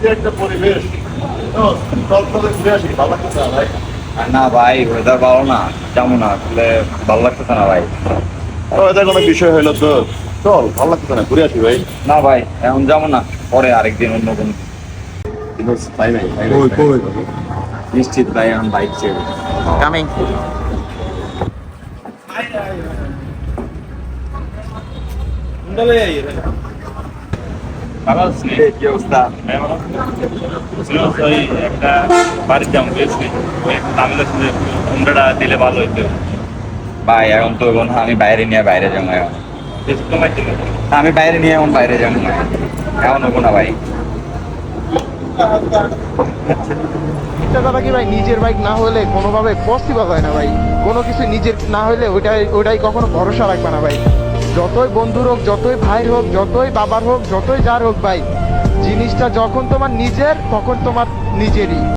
যে একটা পরিবেশ। না ভাই? না ভাই ওয়েদার ভালো না যাব না আসলে ভালো লাগতেছে না ভাই। ও এটা কোনো বিষয় হইল তো। চল ভালো লাগছে না ঘুরে আসি ভাই। না ভাই এখন যাব না পরে আরেকদিন অন্য কোনো ভাই নাই ভাই কই কই? নিশ্চিত ভাই এখন বাইক চেয়ে কামিং কি অবস্থা একটা দিলে ভালো ভাই, এখন তো আমি বাইরে নিয়ে বাইরে যাব আমি বাইরে নিয়ে এখন বাইরে যাব এখন হব না ভাই। কথা কি ভাই, নিজের বাইক না হলে কোনোভাবে পসিবল হয় না ভাই? কোনো কিছু নিজের না হলে ওইটাই ওইটাই কখনো ভরসা রাখবে না ভাই। যতই বন্ধুর হোক, যতই ভাই হোক, যতই বাবার হোক, যতই যার হোক ভাই, জিনিসটা যখন তোমার নিজের, তখন তোমার নিজেরই।